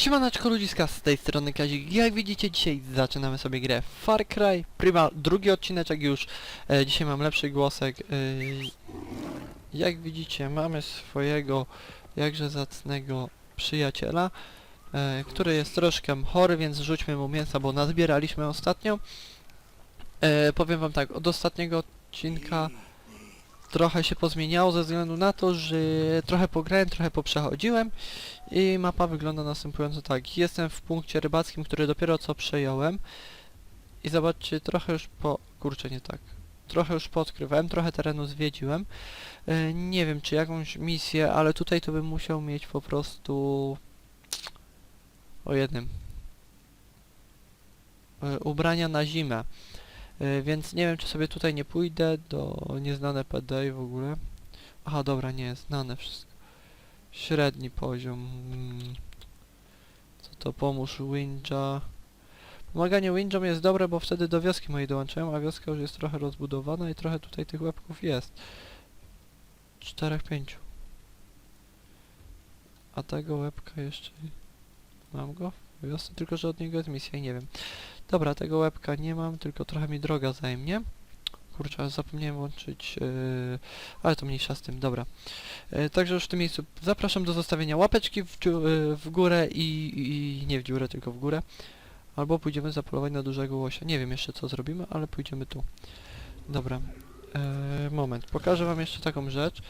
Siemaneczko ludziska, z tej strony Kazik. Jak widzicie dzisiaj zaczynamy sobie grę Far Cry Prima, drugi odcineczek już. E, dzisiaj mam lepszy głosek. E, jak widzicie mamy swojego jakże zacnego przyjaciela, e, który jest troszkę chory, więc rzućmy mu mięsa, bo nazbieraliśmy ostatnio. E, powiem wam tak, od ostatniego odcinka trochę się pozmieniało ze względu na to, że trochę pograłem, trochę poprzechodziłem i mapa wygląda następująco tak. Jestem w punkcie rybackim, który dopiero co przejąłem i zobaczcie, trochę już po... kurczę, nie tak. Trochę już podkrywałem, trochę terenu zwiedziłem. E, nie wiem, czy jakąś misję, ale tutaj to bym musiał mieć po prostu... o jednym. E, ubrania na zimę. E, więc nie wiem, czy sobie tutaj nie pójdę do nieznane PD i w ogóle. Aha, dobra, nie, znane wszystko. Średni poziom. Mm. Co to pomóż Windja? Pomaganie Windjom jest dobre, bo wtedy do wioski mojej dołączają, a wioska już jest trochę rozbudowana i trochę tutaj tych łebków jest. Czterech, pięciu. A tego łebka jeszcze... Mam go w wiosce, tylko że od niego jest misja i nie wiem. Dobra, tego łebka nie mam, tylko trochę mi droga zajmie. Kurczę, zapomniałem włączyć... Yy, ale to mniejsza z tym, dobra. E, Także już w tym miejscu zapraszam do zostawienia łapeczki w, e, w górę i, i nie w dziurę, tylko w górę. Albo pójdziemy zapolować na dużego łosia. Nie wiem jeszcze co zrobimy, ale pójdziemy tu. Dobra. E, moment, pokażę wam jeszcze taką rzecz.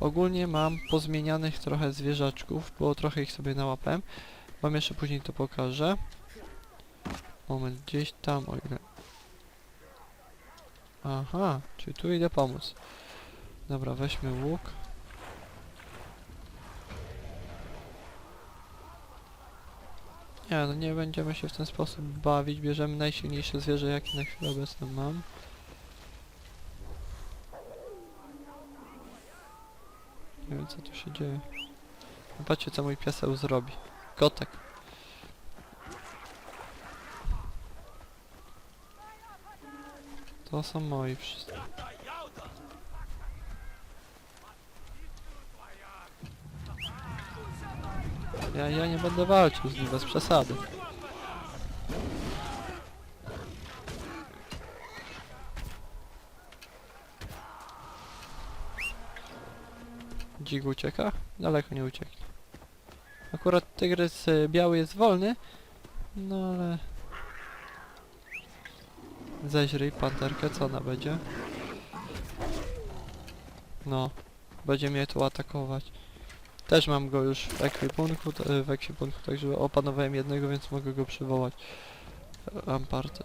Ogólnie mam pozmienianych trochę zwierzaczków, bo trochę ich sobie nałapałem. Wam jeszcze później to pokażę. Moment, gdzieś tam, o ile... Aha, czyli tu idę pomóc. Dobra, weźmy łuk. Nie, no nie będziemy się w ten sposób bawić. Bierzemy najsilniejsze zwierzę, jakie na chwilę obecną mam. Nie wiem, co tu się dzieje. Patrzcie, co mój pieseł zrobi. Kotek. To są moi wszyscy. Ja, ja nie będę walczył z nim bez przesady. Dzik ucieka? Daleko nie ucieknie. Akurat tygrys y, biały jest wolny, no ale... Zeźryj panterkę, co ona będzie? No, będzie mnie tu atakować. Też mam go już w ekwipunku, w ekwipunku, także opanowałem jednego, więc mogę go przywołać. Ramparty.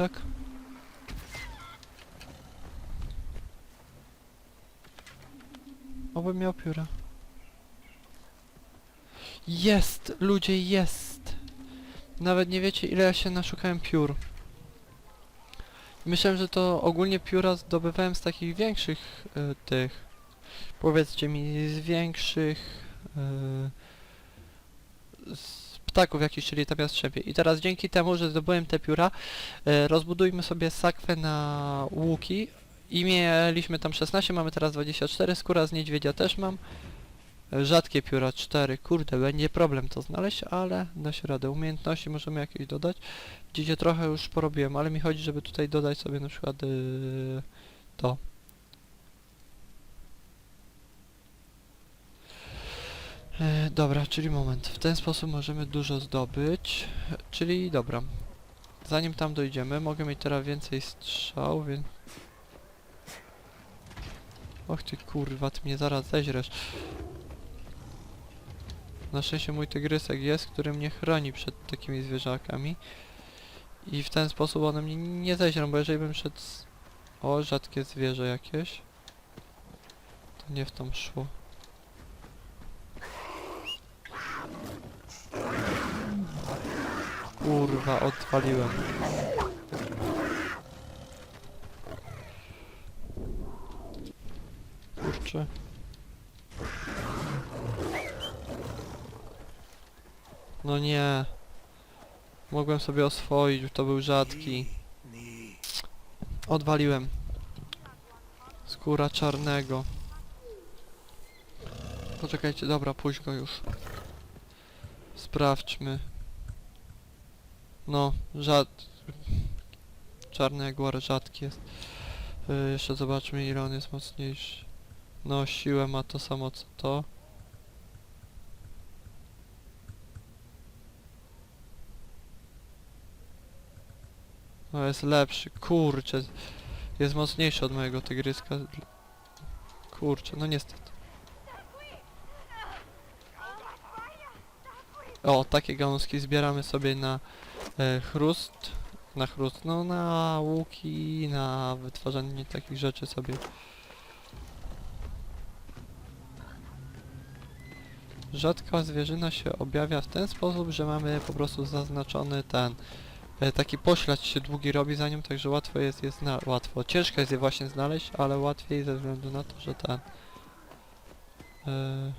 Kurczak? Obym miał pióra. Jest! Ludzie, jest! Nawet nie wiecie ile ja się naszukałem piór. Myślałem, że to ogólnie pióra zdobywałem z takich większych y, tych. Powiedzcie mi, z większych y, z ptaków jakichś, czyli tam jastrzębie. I teraz dzięki temu, że zdobyłem te pióra, y, rozbudujmy sobie sakwę na łuki i mieliśmy tam 16, mamy teraz 24, skóra z niedźwiedzia też mam. E, Rzadkie pióra 4, kurde, będzie problem to znaleźć, ale da się radę. Umiejętności możemy jakieś dodać. Widzicie, trochę już porobiłem, ale mi chodzi, żeby tutaj dodać sobie na przykład yy, to. E, dobra, czyli moment. W ten sposób możemy dużo zdobyć. Czyli dobra. Zanim tam dojdziemy, mogę mieć teraz więcej strzał, więc... Och ty kurwa, ty mnie zaraz zeźresz. Na szczęście mój tygrysek jest, który mnie chroni przed takimi zwierzakami. I w ten sposób one mnie nie zeźrą, bo jeżeli bym szedł... O, rzadkie zwierzę jakieś. To nie w tą szło. Kurwa, odwaliłem. Kurczę. No nie. Mogłem sobie oswoić, to był rzadki. Odwaliłem. Skóra czarnego. Poczekajcie, dobra, puść go już. Sprawdźmy. No, rzad... Czarny jaguar rzadki jest. Y, jeszcze zobaczmy ile on jest mocniejszy. No, siłę ma to samo co to. No jest lepszy, kurczę. Jest mocniejszy od mojego tygryska. Kurczę, no niestety. O, takie gałązki zbieramy sobie na e, chrust. Na chrust, no na łuki, na wytwarzanie takich rzeczy sobie. Rzadka zwierzyna się objawia w ten sposób, że mamy po prostu zaznaczony ten e, taki poślad się długi robi za nią, także łatwo jest je zna łatwo. Ciężko jest je właśnie znaleźć, ale łatwiej ze względu na to, że ten e,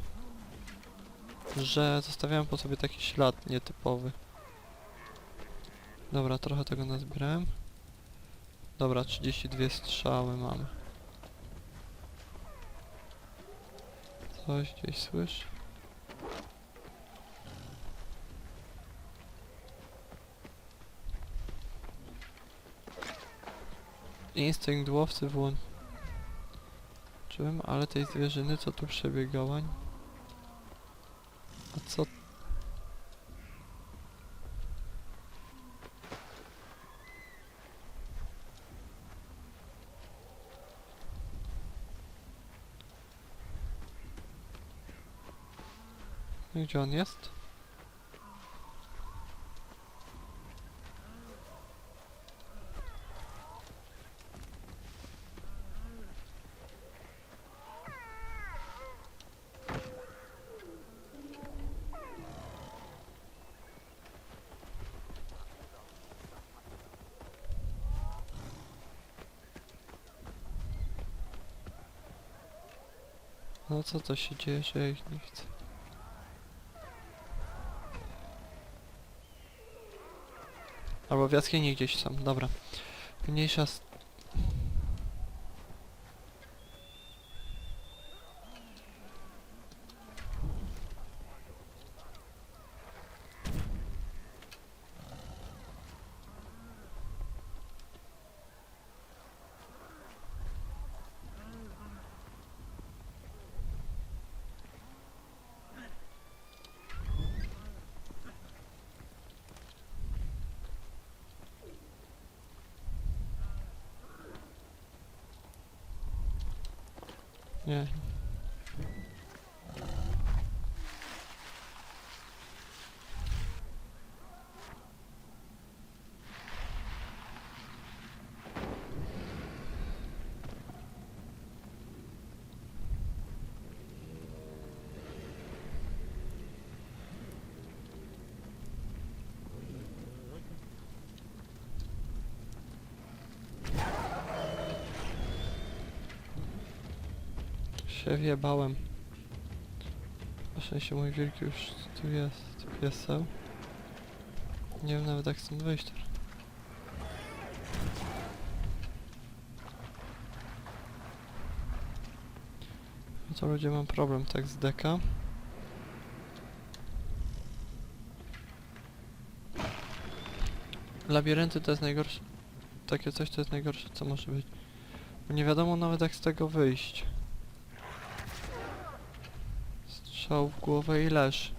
że zostawiałem po sobie taki ślad nietypowy. Dobra, trochę tego nazbierałem. Dobra, 32 strzały mamy. Coś gdzieś słyszę. Instynkt łowcy włączyłem, ale tej zwierzyny co tu przebiegała? A co? I Gdzie on jest? No co to się dzieje, że ich nie? Albo w jaskini gdzieś są, dobra. Mniejsza z... Nie. Się wjebałem. Na szczęście mój wielki już tu jest, pieseł. Nie wiem nawet jak stąd wyjść. No to ludzie mam problem tak z deka. Labirynty to jest najgorsze. Takie coś to jest najgorsze co może być. Bo nie wiadomo nawet jak z tego wyjść. Strzał w głowę i leż.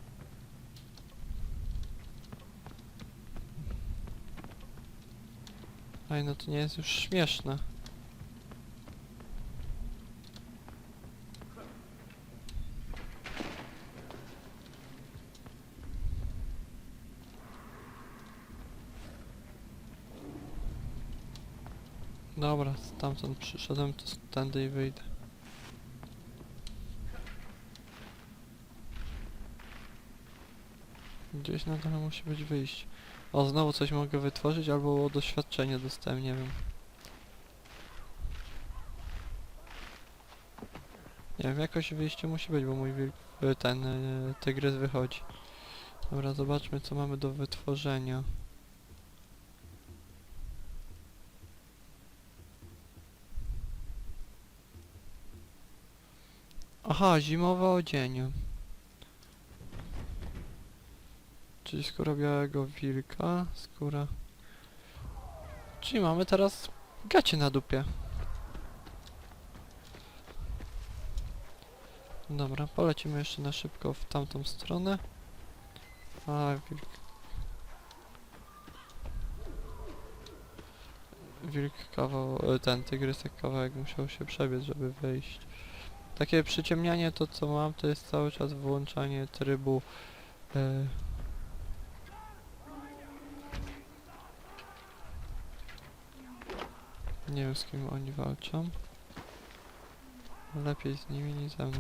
Ej, no to nie jest już śmieszne. Dobra, stamtąd przyszedłem, to tędy i wyjdę. Gdzieś na dole musi być wyjście. O, znowu coś mogę wytworzyć, albo doświadczenie dostałem, nie wiem. Nie wiem, jakoś wyjście musi być, bo mój wilk, y, ten y, tygrys wychodzi. Dobra, zobaczmy co mamy do wytworzenia. Aha, zimowe odzienie. Czyli skóra białego wilka, skóra... Czyli mamy teraz gacie na dupie. Dobra, polecimy jeszcze na szybko w tamtą stronę. A, wilk... Wilk kawał... e, ten tygrysek kawałek musiał się przebiec, żeby wyjść. Takie przyciemnianie to co mam to jest cały czas wyłączanie trybu e, Nie wiem z kim oni walczą. Lepiej z nimi niż ze mną.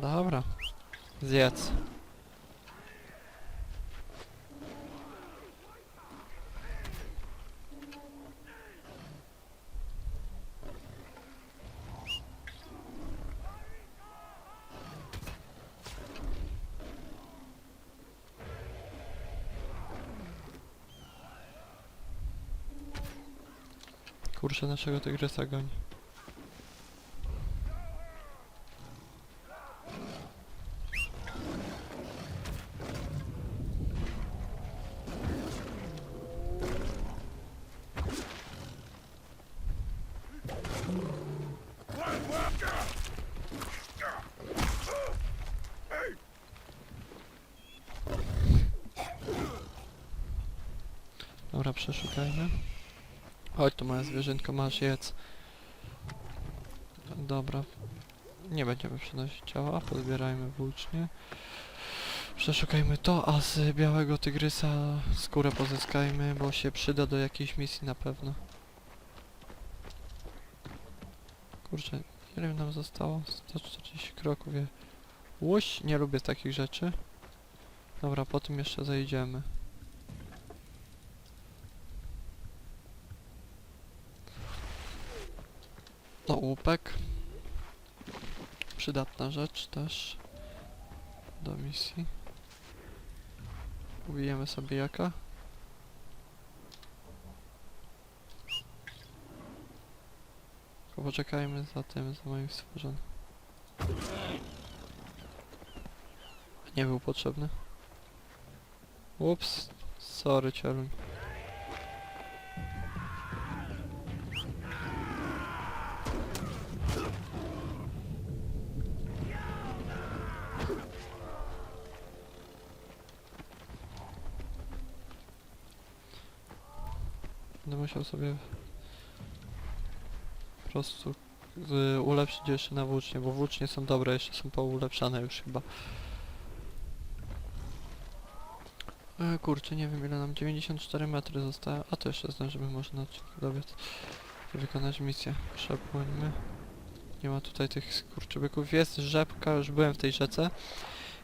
Dobra. Zjedz. Kurczę, naszego tygrysa goni. Dobra, przeszukajmy. Chodź tu moja zwierzynko, masz jedz. Dobra. Nie będziemy przynosić ciała, pozbierajmy włócznie. Przeszukajmy to, a z białego tygrysa skórę pozyskajmy, bo się przyda do jakiejś misji na pewno. Kurczę, ile nam zostało? 140 kroków. Je. Łuś, nie lubię takich rzeczy. Dobra, po tym jeszcze zajdziemy. No, łupek. Przydatna rzecz też. Do misji. Ubijemy sobie jaka. Tylko poczekajmy za tym, za moim stworzonym. Nie był potrzebny. Ups, sorry cieluń. Musiał sobie po prostu y, ulepszyć jeszcze na włócznie, bo włócznie są dobre, jeszcze są poulepszane już chyba. E, kurczę, nie wiem ile nam 94 metry zostało, a to jeszcze zdążymy może na odcinku dobiec wykonać misję. Przepłyńmy. Nie ma tutaj tych skurczybyków. Jest rzepka, już byłem w tej rzece.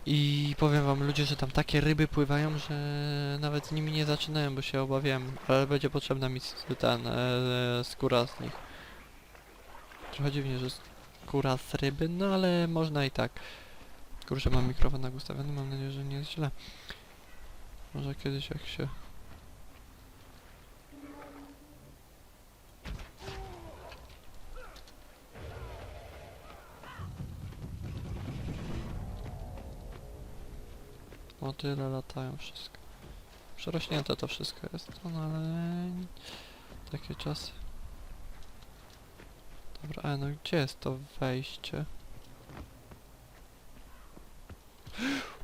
I powiem wam ludzie, że tam takie ryby pływają, że nawet z nimi nie zaczynałem, bo się obawiałem. Ale będzie potrzebna mi ten, e, skóra z nich. Trochę dziwnie, że skóra z ryby, no ale można i tak. Kurczę, mam mikrofon tak ustawiony, mam nadzieję, że nie jest źle. Może kiedyś jak się... O tyle latają wszystko. Przerośnięte to wszystko jest, no ale... Takie czasy. Dobra, ale no gdzie jest to wejście?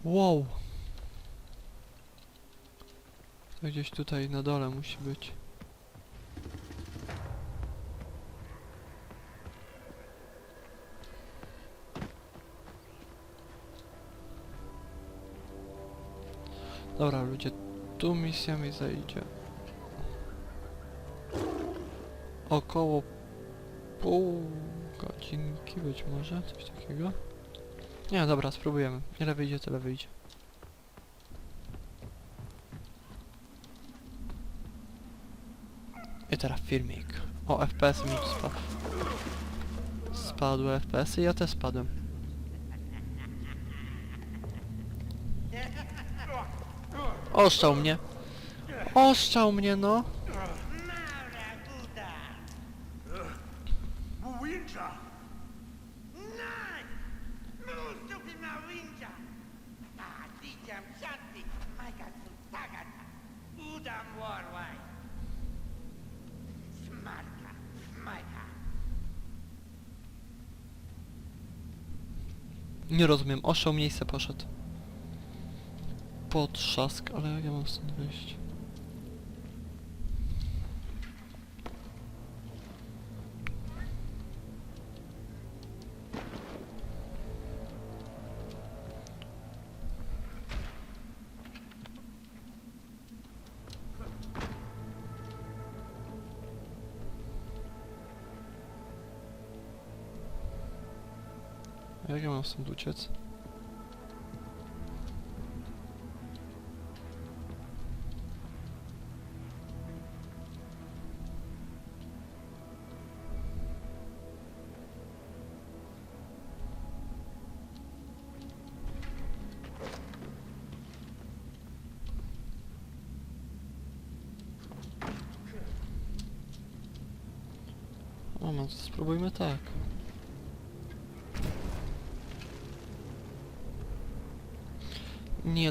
Wow! To gdzieś tutaj na dole musi być. Dobra ludzie, tu misja mi zajdzie. Około pół godzinki być może, coś takiego. Nie, dobra, spróbujemy. Ile wyjdzie, tyle wyjdzie. I teraz filmik. O, FPS mi spadł. Spadły FPS y, ja też spadłem. Tagata! Udam Warwai! Smarka! Majka! Nie rozumiem, oszczał miejsce poszedł. Potrzask, ale jak ja mam stąd wyjść? Jak ja mam stąd uciec?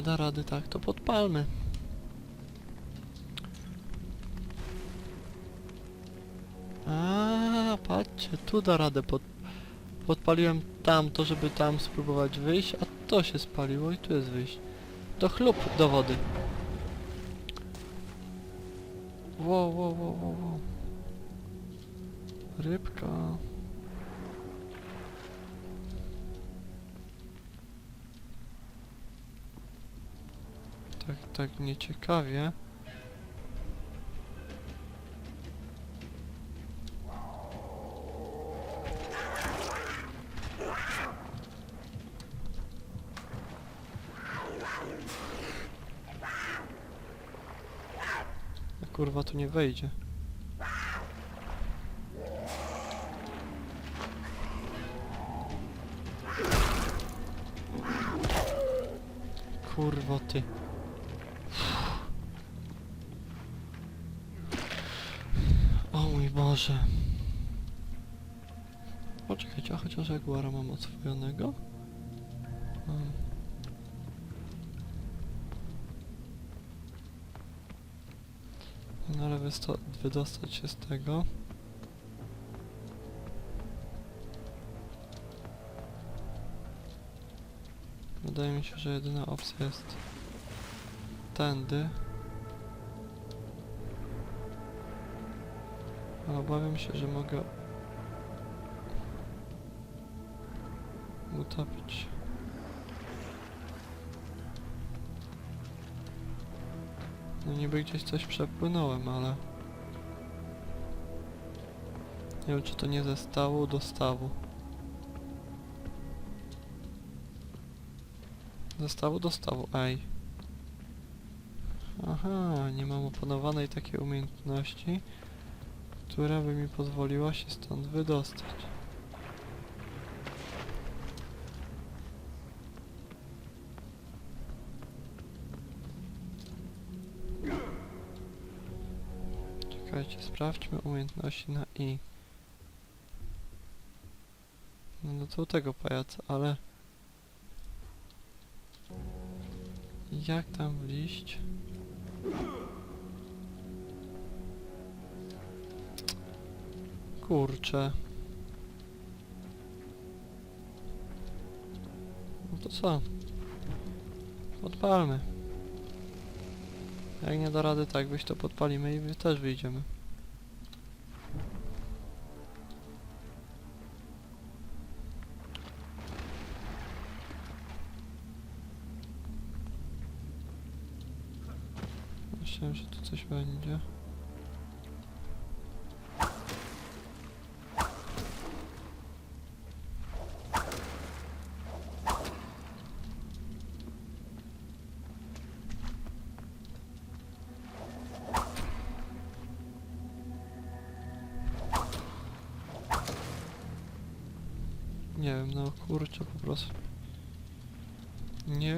Nie da rady tak, to podpalmy. A, patrzcie, tu da radę pod... Podpaliłem tamto, żeby tam spróbować wyjść, a to się spaliło i tu jest wyjść. To chlub do wody. Wow, wow, wow, wow, wow. Rybka. Tak, nieciekawie. Kurwa, tu nie wejdzie. Kurwa ty. O mój Boże. Poczekajcie, a chociaż Jaguara mam oswojonego? Mam. No ale wydostać się z tego. Wydaje mi się, że jedyna opcja jest tędy. Obawiam się, że mogę utopić. No niby gdzieś coś przepłynąłem, ale... Nie wiem, czy to nie ze stału do stawu. Ze stawu do stawu, ej. Aha, nie mam opanowanej takiej umiejętności, która by mi pozwoliła się stąd wydostać. Czekajcie, sprawdźmy umiejętności na I. No do to tego pajaca, ale... Jak tam wliść? Kurczę. No to co? Podpalmy. Jak nie da rady tak być, to podpalimy i też wyjdziemy. Myślałem, że tu coś będzie.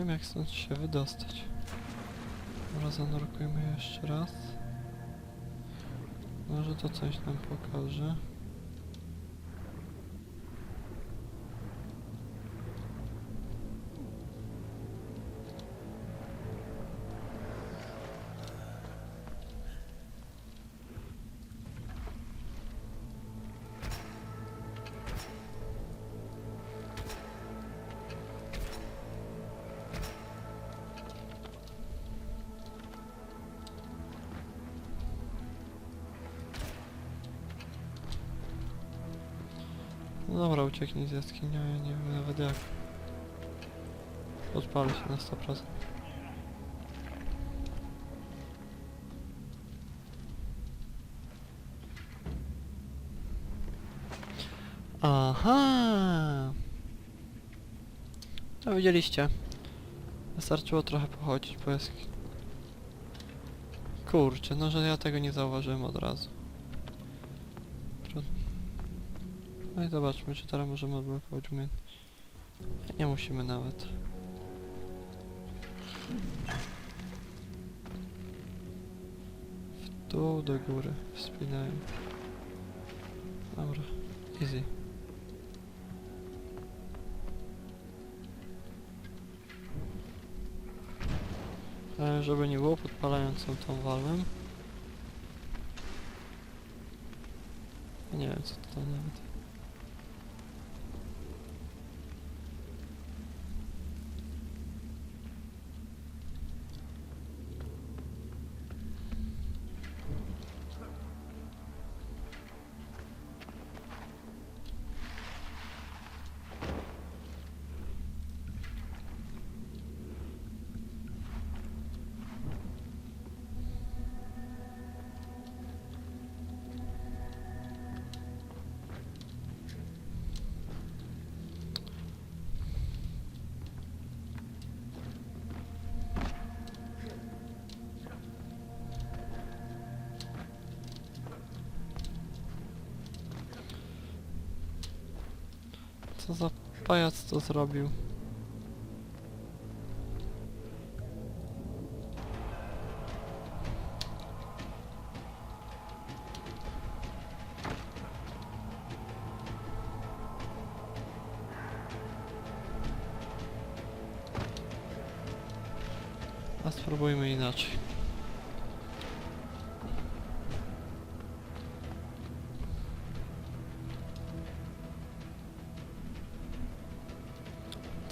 Wiem jak stąd się wydostać. Może zanurkujmy jeszcze raz. Może to coś nam pokaże. No dobra, ucieknij z jaskini, ja nie wiem nawet jak. Podpalę się na 100%. Aha! No widzieliście. Wystarczyło trochę pochodzić po jaskini. Kurczę, no że ja tego nie zauważyłem od razu. No i zobaczmy, czy teraz możemy odblokować umiejętność. Nie musimy nawet. W dół, do góry, wspinają. Dobra, easy. Ale żeby nie było podpalającą tą walem. Nie wiem co to nawet. Co za pajac to zrobił?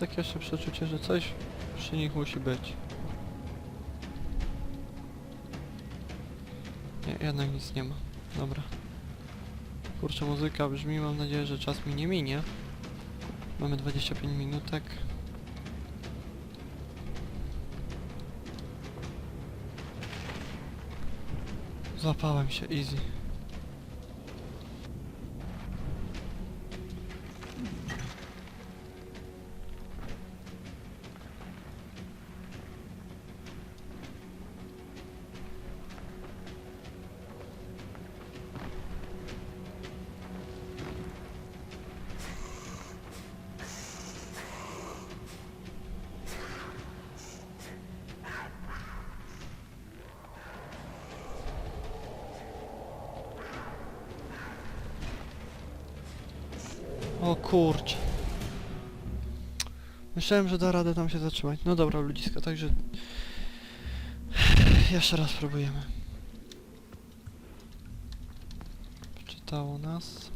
Takie jeszcze przeczucie, że coś przy nich musi być. Nie, jednak nic nie ma. Dobra. Kurczę, muzyka brzmi, mam nadzieję, że czas mi nie minie. Mamy 25 minutek. Złapałem się, easy. Kurczę. Myślałem, że da radę tam się zatrzymać. No dobra, ludziska, także... Jeszcze raz spróbujemy. Czytało nas.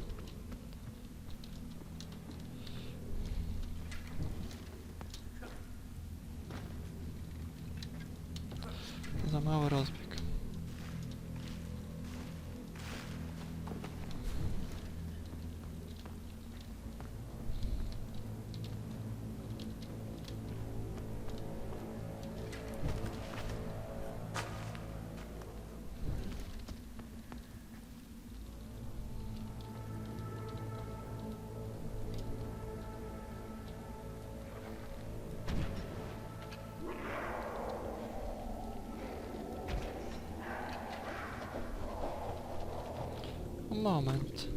Moment.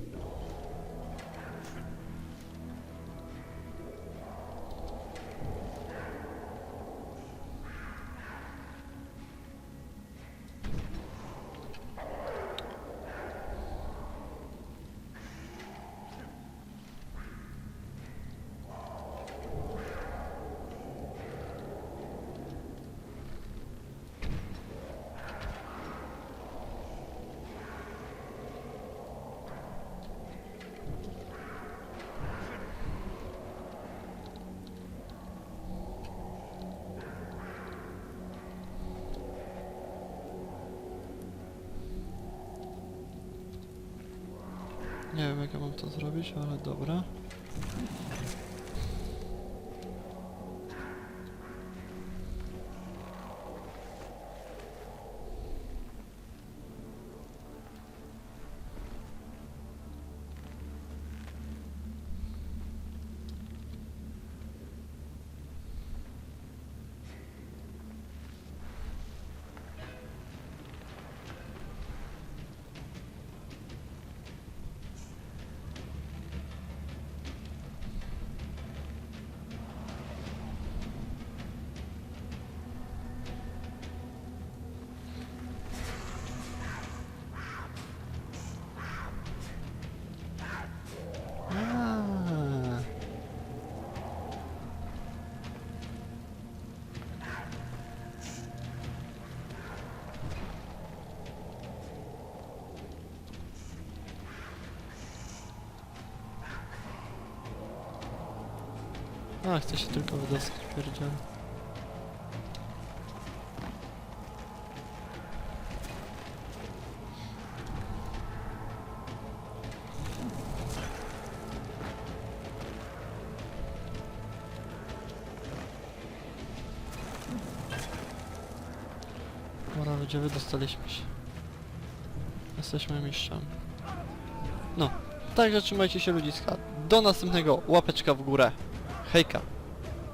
Nie wiem jak ja mam to zrobić, ale dobra. A, chcę się tylko wydostać, pierdzielę. Dobra, ludzie, wydostaliśmy się. Jesteśmy mistrzami. No, także trzymajcie się ludziska. Do następnego. Łapeczka w górę. هيكل.